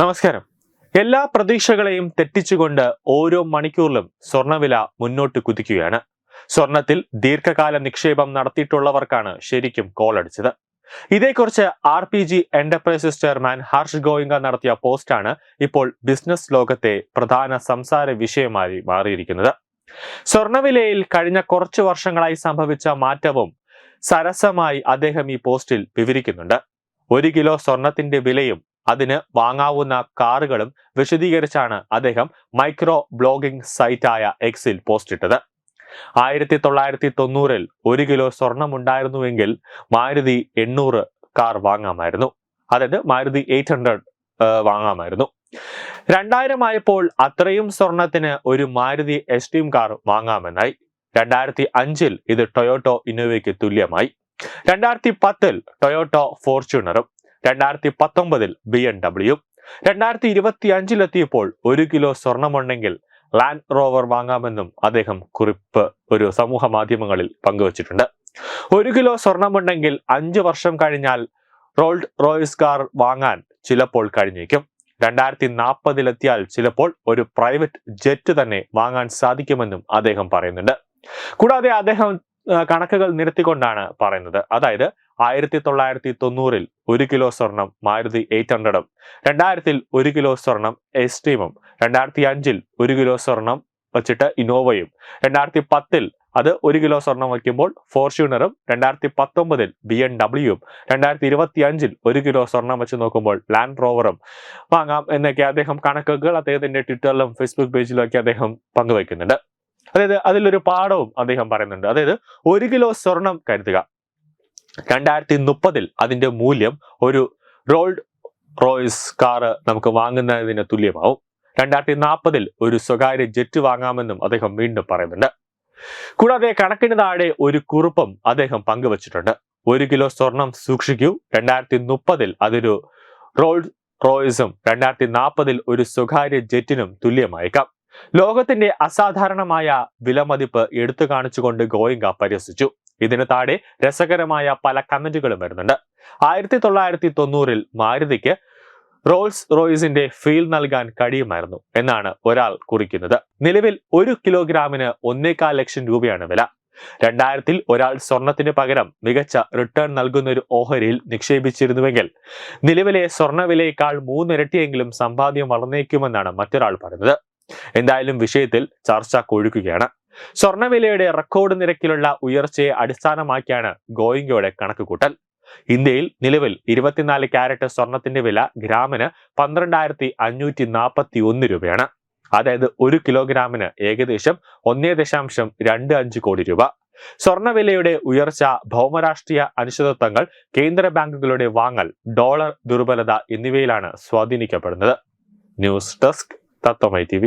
നമസ്കാരം. എല്ലാ പ്രതീക്ഷകളെയും തെറ്റിച്ചുകൊണ്ട് ഓരോ മണിക്കൂറിലും സ്വർണവില മുന്നോട്ട് കുതിക്കുകയാണ്. സ്വർണത്തിൽ ദീർഘകാല നിക്ഷേപം നടത്തിയിട്ടുള്ളവർക്കാണ് ശരിക്കും കോൾ അടിച്ചത് ഇതേക്കുറിച്ച് R P G enterprises chairman Harsh Goenka നടത്തിയ പോസ്റ്റാണ് ഇപ്പോൾ ബിസിനസ് ലോകത്തെ പ്രധാന സംസാര വിഷയമായി മാറിയിരിക്കുന്നത്. സ്വർണവിലയിൽ കഴിഞ്ഞ കുറച്ചു വർഷങ്ങളായി സംഭവിച്ച മാറ്റവും സരസമായി അദ്ദേഹം ഈ പോസ്റ്റിൽ വിവരിക്കുന്നുണ്ട്. ഒരു കിലോ സ്വർണത്തിന്റെ വിലയും അതിന് വാങ്ങാവുന്ന കാറുകളും വിശദീകരിച്ചാണ് അദ്ദേഹം മൈക്രോ ബ്ലോഗിംഗ് സൈറ്റായ എക്സിൽ പോസ്റ്റ് ഇട്ടത് ആയിരത്തി തൊള്ളായിരത്തി തൊണ്ണൂറിൽ ഒരു കിലോ സ്വർണം ഉണ്ടായിരുന്നുവെങ്കിൽ മാരുതി എണ്ണൂറ് കാർ വാങ്ങാമായിരുന്നു. അതായത് മാരുതി എയ്റ്റ് ഹൺഡ്രഡ് വാങ്ങാമായിരുന്നു. രണ്ടായിരം ആയപ്പോൾ അത്രയും സ്വർണത്തിന് ഒരു മാരുതി എസ്റ്റീം കാർ വാങ്ങാമെന്നായി. രണ്ടായിരത്തി അഞ്ചിൽ ഇത് ടൊയോട്ടോ ഇന്നോവയ്ക്ക് തുല്യമായി. രണ്ടായിരത്തി പത്തിൽ ടൊയോട്ടോ ഫോർച്യൂണറും രണ്ടായിരത്തി പത്തൊമ്പതിൽ ബി എം ഡബ്ല്യു രണ്ടായിരത്തി ഇരുപത്തി അഞ്ചിലെത്തിയപ്പോൾ ഒരു കിലോ സ്വർണമുണ്ടെങ്കിൽ ലാൻഡ് റോവർ വാങ്ങാമെന്നും അദ്ദേഹം കുറിപ്പ് ഒരു സമൂഹ മാധ്യമങ്ങളിൽ പങ്കുവച്ചിട്ടുണ്ട്. ഒരു കിലോ സ്വർണമുണ്ടെങ്കിൽ അഞ്ചു വർഷം കഴിഞ്ഞാൽ റോൾഡ് റോയ്സ് കാർ വാങ്ങാൻ ചിലപ്പോൾ കഴിഞ്ഞേക്കും. രണ്ടായിരത്തി നാൽപ്പതിലെത്തിയാൽ ചിലപ്പോൾ ഒരു പ്രൈവറ്റ് ജെറ്റ് തന്നെ വാങ്ങാൻ സാധിക്കുമെന്നും അദ്ദേഹം പറയുന്നുണ്ട്. കൂടാതെ അദ്ദേഹം കണക്കുകൾ നിരത്തിക്കൊണ്ടാണ് പറയുന്നത്. അതായത് ആയിരത്തി തൊള്ളായിരത്തി തൊണ്ണൂറിൽ ഒരു കിലോ സ്വർണം മാരുതി എയ്റ്റ് ഹൺഡ്രഡും രണ്ടായിരത്തിൽ ഒരു കിലോ സ്വർണം എസ്റ്റീമും രണ്ടായിരത്തി അഞ്ചിൽ ഒരു കിലോ സ്വർണം വച്ചിട്ട് ഇന്നോവയും രണ്ടായിരത്തി പത്തിൽ അത് ഒരു കിലോ സ്വർണം വയ്ക്കുമ്പോൾ ഫോർച്യൂണറും രണ്ടായിരത്തി പത്തൊമ്പതിൽ ബി എൻ ഡബ്ല്യുവും രണ്ടായിരത്തി ഇരുപത്തി അഞ്ചിൽ ഒരു കിലോ സ്വർണം വെച്ച് നോക്കുമ്പോൾ ലാൻഡ് റോവറും വാങ്ങാം എന്നൊക്കെ അദ്ദേഹം കണക്കുകൾ അദ്ദേഹത്തിന്റെ ട്വിറ്ററിലും ഫേസ്ബുക്ക് പേജിലും ഒക്കെ അദ്ദേഹം പങ്കുവയ്ക്കുന്നുണ്ട്. അതായത് അതിലൊരു പാഠവും അദ്ദേഹം പറയുന്നുണ്ട്. അതായത് ഒരു കിലോ സ്വർണം കരുതുക. രണ്ടായിരത്തി മുപ്പതിൽ അതിന്റെ മൂല്യം ഒരു റോൾഡ് റോയ്സ് കാറ് നമുക്ക് വാങ്ങുന്നതിന് തുല്യമാവും. രണ്ടായിരത്തി നാൽപ്പതിൽ ഒരു സ്വകാര്യ ജെറ്റ് വാങ്ങാമെന്നും അദ്ദേഹം വീണ്ടും പറയുന്നുണ്ട്. കൂടാതെ കണക്കിന് താഴെ ഒരു കുറിപ്പും അദ്ദേഹം പങ്കുവച്ചിട്ടുണ്ട്. ഒരു കിലോ സ്വർണം സൂക്ഷിക്കൂ. രണ്ടായിരത്തി മുപ്പതിൽ അതൊരു റോൾഡ് റോയ്സും രണ്ടായിരത്തി നാൽപ്പതിൽ ഒരു സ്വകാര്യ ജെറ്റിനും തുല്യമായേക്കാം. ലോകത്തിന്റെ അസാധാരണമായ വിലമതിപ്പ് എടുത്തു കാണിച്ചുകൊണ്ട് ഗോയിങ്ക പരിഹസിച്ചു. ഇതിന് താഴെ രസകരമായ പല കമന്റുകളും വരുന്നുണ്ട്. ആയിരത്തി തൊള്ളായിരത്തി തൊണ്ണൂറിൽ മാരുതിക്ക് റോൾസ് റോയിസിന്റെ ഫീൽ നൽകാൻ കഴിയുമായിരുന്നു എന്നാണ് ഒരാൾ കുറിക്കുന്നത്. നിലവിൽ ഒരു കിലോഗ്രാമിന് ഒന്നേകാൽ ലക്ഷം രൂപയാണ് വില. രണ്ടായിരത്തിൽ ഒരാൾ സ്വർണത്തിന് പകരം മികച്ച റിട്ടേൺ നൽകുന്ന ഒരു ഓഹരിയിൽ നിക്ഷേപിച്ചിരുന്നുവെങ്കിൽ നിലവിലെ സ്വർണവിലയേക്കാൾ മൂന്നിരട്ടിയെങ്കിലും സമ്പാദ്യം വളർന്നേക്കുമെന്നാണ് മറ്റൊരാൾ പറയുന്നത്. എന്തായാലും വിഷയത്തിൽ ചർച്ച കൊഴുക്കുകയാണ്. സ്വർണവിലയുടെ റെക്കോർഡ് നിരക്കിലുള്ള ഉയർച്ചയെ അടിസ്ഥാനമാക്കിയാണ് ഗോയിങ്കയുടെ കണക്കുകൂട്ടൽ. ഇന്ത്യയിൽ നിലവിൽ ഇരുപത്തിനാല് ക്യാരറ്റ് സ്വർണത്തിന്റെ വില ഗ്രാമിന് പന്ത്രണ്ടായിരത്തി അഞ്ഞൂറ്റി നാൽപ്പത്തി ഒന്ന് രൂപയാണ്. അതായത് ഒരു കിലോഗ്രാമിന് ഏകദേശം ഒന്നേ ദശാംശം രണ്ട് അഞ്ച് കോടി രൂപ. സ്വർണവിലയുടെ ഉയർച്ച ഭൗമരാഷ്ട്രീയ അനിശ്ചിതത്വങ്ങൾ കേന്ദ്ര ബാങ്കുകളുടെ വാങ്ങൽ ഡോളർ ദുർബലത എന്നിവയിലാണ് സ്വാധീനിക്കപ്പെടുന്നത്. News desk Tatvamayi T